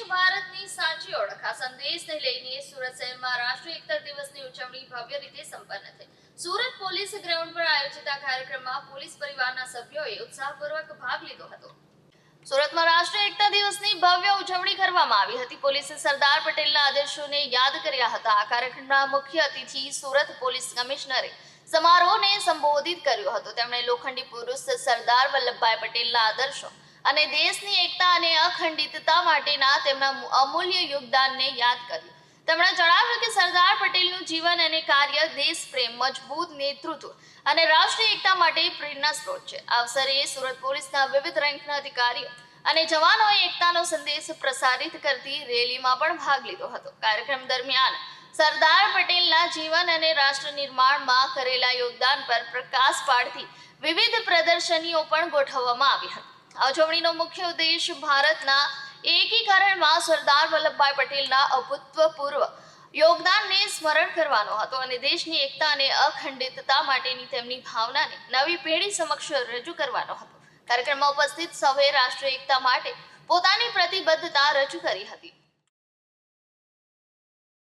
રાષ્ટ્રીય એકતા દિવસની ઉજવણી ભવ્ય ઉજવણી કરવામાં આવી હતી. પોલીસે સરદાર પટેલના આદેશોને યાદ કર્યા હતા. આ કાર્યક્રમના મુખ્ય અતિથિ સુરત પોલીસ કમિશનરે સમારોહને સંબોધિત કર્યો હતો. તેમણે લોખંડી પુરુષ સરદાર વલ્લભભાઈ પટેલના આદર્શો અને દેશની એકતા અને અખંડિતતા માટેના તેમના અમૂલ્ય યોગદાનને યાદ કર્યું. તેમણે જણાવ્યું કે સરદાર પટેલનું જીવન અને કાર્ય દેશ પ્રેમ મજબૂત નેતૃત્વ અને રાષ્ટ્રીય એકતા માટે પ્રેરણા સ્ત્રોત છે. અવસરે સુરત પોલીસના વિવિધ રેન્કના અધિકારીઓ અને જવાનોએ એકતાનો સંદેશ પ્રસારિત કરતી રેલીમાં પણ ભાગ લીધો હતો. કાર્યક્રમ દરમિયાન સરદાર પટેલના જીવન અને રાષ્ટ્ર નિર્માણમાં કરેલા યોગદાન પર પ્રકાશ પાડતી વિવિધ પ્રદર્શનીઓ પણ ગોઠવવામાં આવી હતી. ઉજવણીનો મુખ્ય ઉદ્દેશ ભારતના એકીકરણમાં સરદાર વલ્લભભાઈ પટેલના અભૂતપૂર્વ યોગદાનને સ્મરણ કરવાનો હતો અને દેશની એકતા અને અખંડિતતા માટેની તેમની ભાવનાને નવી પેઢી સમક્ષ રજૂ કરવાનો હતો. કાર્યક્રમમાં ઉપસ્થિત સૌએ રાષ્ટ્રીય એકતા માટે પોતાની પ્રતિબદ્ધતા રજૂ કરી હતી.